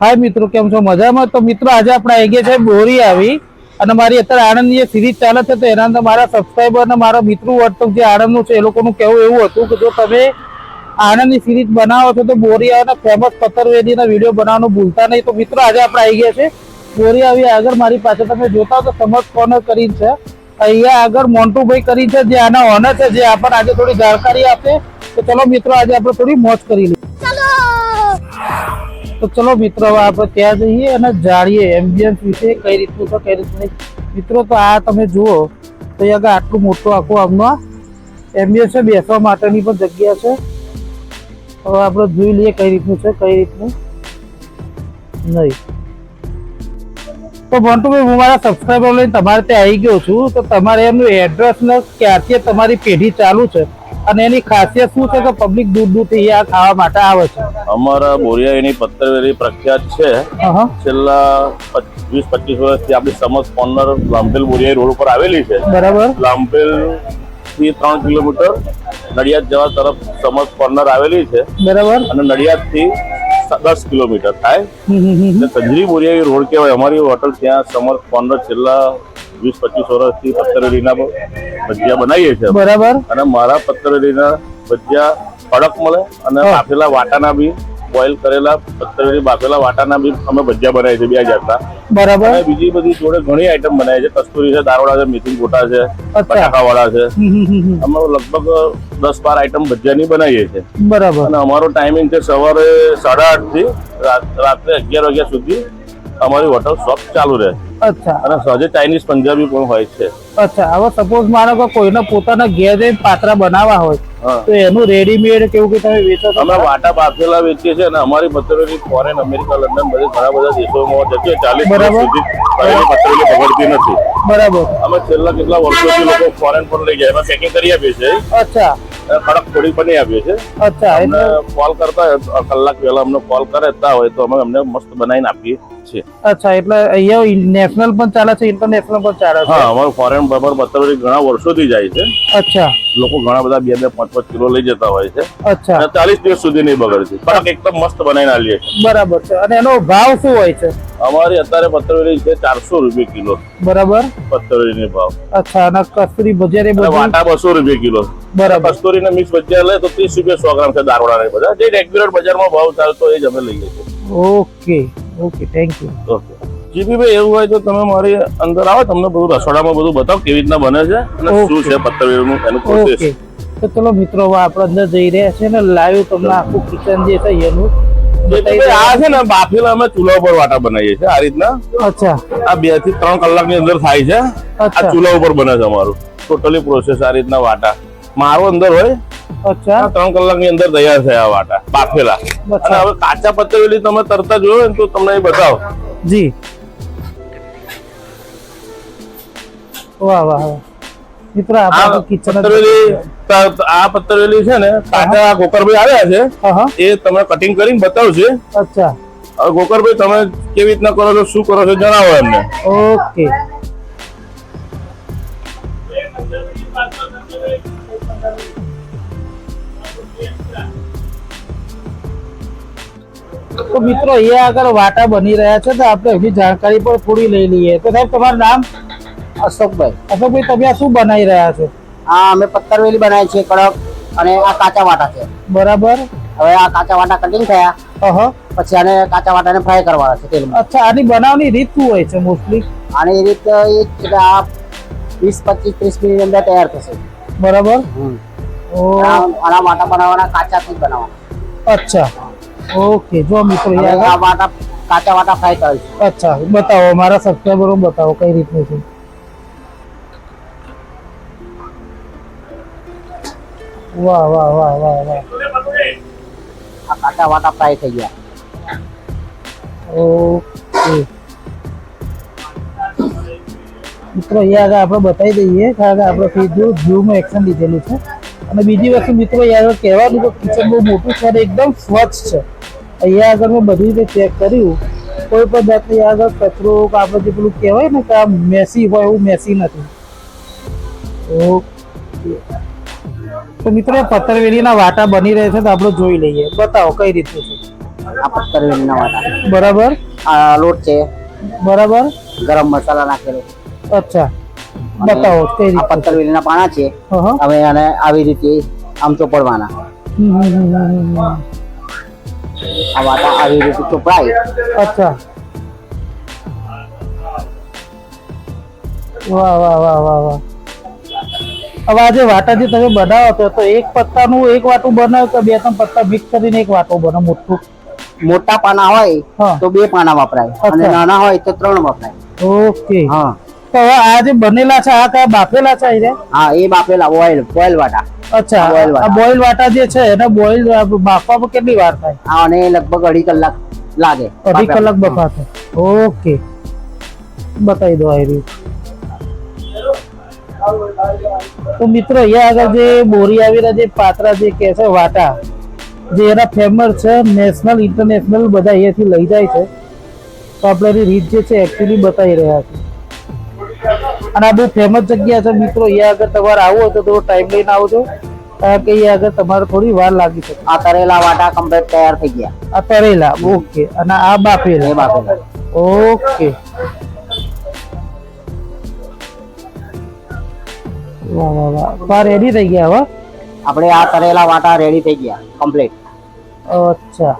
હાય મિત્રો, કેમ છો? મજામાં? તો મિત્રો, આજે આપણે આવી ગયા છે બોરી આવી. અને મારી અત્યારે આણંદની જે સિરીઝ ચાલે છે, તો એના અંદર મારા સબસ્ક્રાઈબર અને મારા મિત્રો વર્તક જે આણંદનું છે, એ લોકોનું કહેવું એવું હતું કે જો તમે આણંદની સિરીઝ બનાવો છો, તો બોરી અને ફેમસ પથ્થરવેદીના વીડિયો બનાવવાનું ભૂલતા નહીં. તો મિત્રો, આજે આપણે આવી ગયા છે. બોરી આવી આગળ મારી પાસે તમે જોતા હો તો સમજ કોર્નર કરીને છે. અહીંયા આગળ મોન્ટુભાઈ કરીને છે, જે આના ઓનર છે, જે આપણને આજે થોડી જાણકારી આપે. તો ચલો મિત્રો, આજે આપણે થોડી મોજ કરી લઈએ. તો ચલો મિત્રો આપણે ત્યાં જઈએ અને જાણીએ એમ્બિયન્સ વિશે, કઈ રીતનું છે, કઈ રીતનું નહીં. મિત્રો, તો આ તમે જુઓ, તો એ આગળ આટલું મોટું આખું આમનો એમ્બિયન્સ બેસવા માટેની પણ જગ્યા છે. હવે આપણે જોઈ લઈએ કઈ રીતનું છે, કઈ રીતનું નહીં. તો ભંટુભાઈ હું મારા સબસ્ક્રાઈબર લઈને તમારે ત્યાં આવી ગયો છું, તો તમારે એમનું એડ્રેસ ને ક્યારથી તમારી પેઢી ચાલુ છે? અને એની ખાસિયત શું છે કે પબ્લિક દૂર દૂરથી આ ખાવા માટે આવે છે? અમારા બોરિયાની પત્તરવેલી પ્રખ્યાત છે. છેલ્લા વીસ પચીસ વર્ષથી આપણી સમજ કોર્નર લાંભેલ બોરિયાઈ રોડ ઉપર આવેલી છે. બરાબર. લાંભેલથી ત્રણ કિલોમીટર નડિયાદ જવા તરફ સમજ કોર્નર આવેલી છે. બરાબર. અને નડિયાદથી દસ કિલોમીટર થાય. સંજરી બોરિયાઈ રોડ કહેવાય. અમારી હોટલ ત્યાં સમર કોર્નર છેલ્લા વીસ પચીસ વર્ષથી પત્તરવેલીના ભજીયા બનાવીએ છીએ બરાબર. અને મારા પત્તરવેલીના ભજીયા કડક મળે અને બાફેલા વાટાના બી બોઇલ કરેલા પત્તરવેલી બાફેલા વાટાના બી અમે ભજીયા બનાવીએ છીએ બે જાતના. બરાબર. અને બીજી બધી જોડે ઘણી આઈટમ બનાવી છે કસ્તુરી છે દારોડા છે મેથી ગોટા છે બટાકા વાળા છે. અમે લગભગ દસ બાર આઈટમ ભજીયાની બનાવીએ છીએ. બરાબર. અને અમારો ટાઈમિંગ છે સવારે સાડા આઠથી રાત- રાત્રે અગિયાર વાગ્યા સુધી અમારી હોટલ શોપ ચાલુ રહે. અચ્છા. અને સહજે ચાઇનીઝ પંજાબી પણ હોય છે. અચ્છા હવે સપોઝ માનો કે કોઈને પોતાના ઘેર જઈને પાત્રા બનાવવા હોય તો એનું રેડીમેડ કેવું કે તમે વેચો છો? અમે વાટા બાફેલા વેચીએ છીએ અને અમારી પથરેલી ફોરેન અમેરિકા લંડન બધે ઘણા બધા દેશોમાં જતી ચાલીસ વર્ષ. સુધી પત્તરેલી પકડતી નથી. બરાબર. અમે છેલ્લા કેટલા વર્ષોથી લોકો ફોરેન પણ લઈ જાય એમાં પેકિંગ કરી આપીએ છીએ. અચ્છા. કડક થોડી બનાવી આપીએ છીએ. અચ્છા કોલ કરતા કલાક પહેલા અમને કોલ કરતા હોય તો અમે અમને મસ્ત બનાવીને આપીએ. છીએ અચ્છા એટલે અહીંયા નેશનલ પણ ચાલે છે ઇન્ટરનેશનલ પણ ચાલે છે? હા અમારું ફોરેન બરાબર પત્તરેલી ઘણા વર્ષોથી જાય છે. અચ્છા. લોકો ઘણા બધા બે બે પાંચ પાંચ કિલો લઈ જતા હોય છે. અચ્છા. ચાલીસ દિવસ સુધી નહીં બગડે છે. પણ એકદમ મસ્ત બનાવીને આલીએ છીએ બરાબર છે. અને એનો ભાવ શું હોય છે? અમારી અત્યારે પત્તરવેલી છે ચારસો રૂપિયા કિલો. બરાબર? પત્તરવેલીની ભાવ. અચ્છા અને કસ્તુરી ભજીયા વાટા બસો રૂપિયા કિલો. બરાબર. કસ્તુરી ને મિક્સ ભજીયા લે તો ત્રીસ રૂપિયા સો ગ્રામ છે દારોડા બધા જે રેગ્યુલર બજારમાં ભાવ ચાલતો એ જ અમે લઈએ છીએ. Okay. Okay thank you okay જીપીભાઈ એવું હોય તો તમે મારી અંદર આવો તમને બધું રસોડામાં બધું બતાવો કેવી રીતના બને છે અને શું છે પત્તરવેલીનું એનું પ્રોસેસ તો ચલો મિત્રો આપણે અંદર જઈ રહ્યા છે ને લાઈવ તમને આખું કિચન જે છે એનું. આ છે ને બાફેલા અમે ચૂલા ઉપર વાટા બનાવીએ છીએ આ રીતના. અચ્છા. આ બેથી ત્રણ કલાકની અંદર થાય છે. આ ચૂલા ઉપર બને છે અમારું. ટોટલી પ્રોસેસ આ રીતના વાટા. મારો અંદર હોય અચ્છા. ત્રણ કલાકની અંદર તૈયાર થયા વાટા બાફેલા. અને હવે કાચા પતરેલી તમે તરતા જોયો ને તો તમને એ બતાવો. જી. વાહ વાહ મિત્રો આ કિચન આ પતરેલી છે ને કાચા ગોકરભાઈ આવ્યા છે. એ તમે કટિંગ કરીને બતાવશે. અચ્છા. ગોકરભાઈ તમે કેવી રીતના કરો છો શું કરો છો જણાવો એમને. ઓકે. તો મિત્રો અહીંયા આગળ વાટા બની રહ્યા છે તો આપણે એની જાણકારી પણ થોડી લઈ લઈએ. તો સાહેબ તમારું નામ? અશોકભાઈ. અશોકભાઈ તમે આ શું બનાવી રહ્યા છો? આ અમે પથ્થરવેલી બનાવી છે કડક અને આ કાચા વાટા છે. બરાબર. હવે આ કાચા વાટા કટિંગ થયા. પછી આને કાચા વાટાને ફ્રાય કરવાના છે તેલમાં. અચ્છા આની બનાવવાની રીત શું હોય છે મોસ્ટલી આની એ રીતે એ છે કે આ વીસ પચીસ ત્રીસ મિનિટ અંદર તૈયાર થશે. બરાબર. આના વાટા બનાવવાના કાચાથી જ બનાવવાના. અચ્છા. ઓકે જો મિત્રો હવે અહીંયા આ વાટા કાચા વાટા ફ્રાય કરીશું અચ્છા બતાવો મારા સબસ્ક્રાઈબરો બતાવો કઈ રીતનું છે? વાહ વાહ વાહ વાહ વાહ. આ કાચા વાટા ફ્રાય થઈ ગયા. ઓકે મિત્રો અહીંયા આગળ આપણે બતાવી દઈએ કારણ કે આપણે સીધું ઝૂમ એક્શન લીધેલું છે. અને બીજી વસ્તુ મિત્રો અહીંયા આગળ કહેવાનું કે કિચન બહુ મોટું છે અને એકદમ સ્વચ્છ છે. અહીંયા આગળ મેં બધી રીતે ચેક કર્યું. કોઈ પણ જાતની આગળ કચરો કે આપણે જે પેલું કહેવાય ને કે આ મેસી હોય એવું મેસી નથી. ઓકે. તો મિત્રો પત્તરવેલીના વાટા બની રહે છે તો આપણે જોઈ લઈએ. બતાવો કઈ રીતનું છે? આ પથ્થરવેલીના વાટા. બરાબર? આ લોટ છે. બરાબર? ગરમ મસાલા નાખેલો. અચ્છા. બતાવો કઈ રીતે પથ્થરવેલીના પાણા છે. હવે આને આવી રીતે આમ ચોપડવાના. આ વાતા આવી રીતે ચોપડાય અચ્છા. વાહ વાહ વાહ વાહ વાહ. હવે આજે વાટા જે તમે બનાવો છો તો એક પત્તાનું એક વાટું બનાવો કે બે ત્રણ પત્તા મિક્સ કરીને એક વાટું બને મોટું? મોટા પાના હોય. તો બે પાના વપરાય. અને નાના હોય તો ત્રણ વપરાય. ઓકે. હા. તો હવે આ જે બનેલા છે આ કયા બાફેલા છે હા એ બાફેલા ઓઇલ ઓઇલ વાટા. અચ્છા આ. બોઇલ વાટા જે છે એને બોઇલ બાફવામાં કેટલી વાર થાય? અને લગભગ અઢી કલાક લાગે. અઢી કલાક બફાશે. ઓકે. બતાવી દો આ તો મિત્રો અહીંયા આગળ જે બોરી આવીના જે પાત્રા જે કે છે વાટા જે એના ફેમસ છે નેશનલ ઇન્ટરનેશનલ બધા અહીંયાથી લઈ જાય છે. તો આપણે એની રીત જે છે એકચ્યુઅલી બતાવી રહ્યા છે અને આ બહુ ફેમસ જગ્યા છે. મિત્રો અહીંયા આગળ તમારે આવવું હોય તો થોડો ટાઈમ લઈને આવજો. કારણ કે અહીંયા આગળ તમારે થોડી વાર લાગી શકે. આ તરેલા વાટા કમ્પ્લીટ તૈયાર થઈ ગયા. આ તરેલા ઓકે. અને આ બાફેલા. બાફેલા. ઓકે. વાહ વાહ વાહ. તો રેડી થઈ ગયા હવે આપણે આ તરેલા વાટા રેડી થઈ ગયા કમ્પ્લીટ અચ્છા.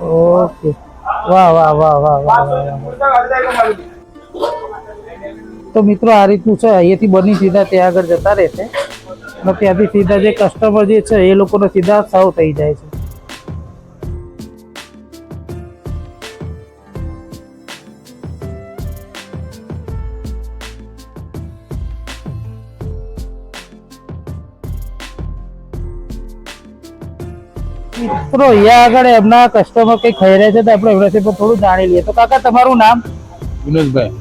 ઓકે. વાહ વાહ વાહ વાહ વાહ વાહ. તો મિત્રો આ રીતનું છે, અહીંયાથી બની સીધા ત્યાં આગળ જતા રહેશે. અને ત્યાંથી સીધા જે કસ્ટમર જે છે, એ લોકોને સીધા સાવ થઈ જાય છે. મિત્રો, અહીંયા આગળ એમના કસ્ટમર કઈ ખાઈ રહ્યા છે તો આપણે એમનાથી પણ થોડું જાણી લઈએ. તો કાકા, તમારું નામ? વિનોદભાઈ.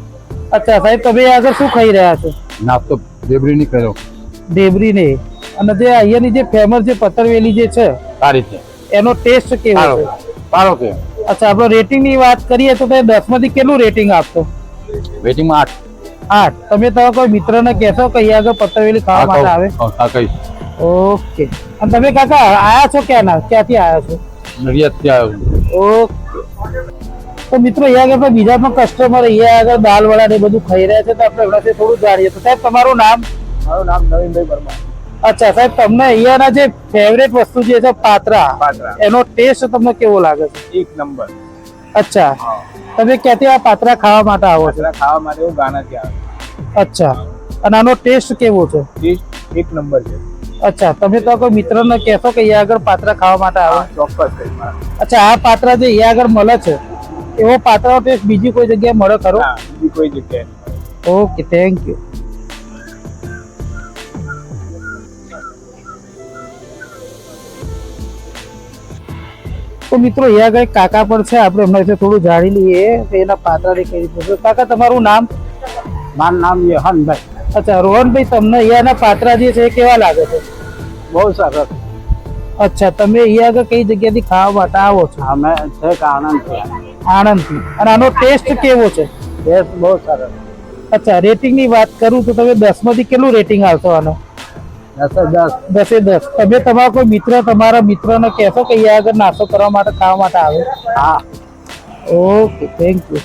અચ્છા સાહેબ તમે આગળ શું ખાઈ રહ્યા છો? નાસ્તો ડેબરી ની કર્યો. ડેબરી ને અને જે અહીંયાની જે ફેમસ જે પતરવેલી જે છે સારી છે. એનો ટેસ્ટ કેવો છે? સારો છે. અચ્છા આપણે રેટિંગની વાત કરીએ તો તમે દસમાંથી કેટલું રેટિંગ આપશો? વેટિંગમાં આઠ. આઠ. તમે તમારા કોઈ મિત્રને કહેશો કે અહીંયા આગળ પતરવેલી ખાવા માટે આવે? ઓકે. અને તમે કાકા આયા છો ક્યાંના? ક્યાંથી આયા છો? નડિયાદ આવ્યો આવ્યું ઓકે. તો મિત્રો અહીંયા આગળ પણ બીજા પણ કસ્ટમર અહીંયા આગળ દાલ વડા ને બધું ખાઈ રહ્યા છે તો આપણે એમનાથી થોડું જાણીએ. તો સાહેબ તમારું નામ? મારું નામ નવીનભાઈ વર્મા. અચ્છા સાહેબ તમને અહીંયાના જે ફેવરેટ વસ્તુ જે છે પાત્રા પાત્રા. એનો ટેસ્ટ તમને કેવો લાગે છે? એક નંબર. અચ્છા. તમે ક્યાંથી આ પાત્રા ખાવા માટે આવો છો? ખાવા માટે હું ગાના ત્યાં અચ્છા. અને આનો ટેસ્ટ કેવો છે? ટેસ્ટ એક નંબર છે. અચ્છા તમે તો કોઈ મિત્રને કહેશો કે અહીંયા આગળ પાત્રા ખાવા માટે આવો? ચોક્કસ અચ્છા આ પાત્રા જે અહીંયા આગળ મળે છે એવો પાત્રાનો ટેસ્ટ બીજી કોઈ જગ્યાએ મળે ખરો? બીજી કોઈ જગ્યાએ ઓકે થેન્ક યુ તો મિત્રો અહીંયા આગળ કાકા પણ છે આપણે એમના વિશે થોડું જાણી લઈએ તો એના પાત્રાને કઈ રીતે. કાકા તમારું નામ? મારું નામ યહાનભાઈ. અચ્છા રોહનભાઈ તમને અહીંયાના પાત્રા જે છે કેવા લાગે છે? બહુ સરસ. અચ્છા તમે અહીંયા આગળ કઈ જગ્યાથી ખાવા માટે આવો છો? અમે છે આણંદ છે. આણંદથી. અને આનો ટેસ્ટ કેવો છે? ટેસ્ટ બહુ સરસ. અચ્છા રેટિંગની વાત કરું તો તમે દસમાંથી કેટલું રેટિંગ આવશો આનો? દસે દસ. દસે દસ. તમે તમારા કોઈ મિત્ર તમારા મિત્રને કહેશો કે અહીંયા આગળ નાસ્તો કરવા માટે ખાવા માટે આવે? હા. Okay thank you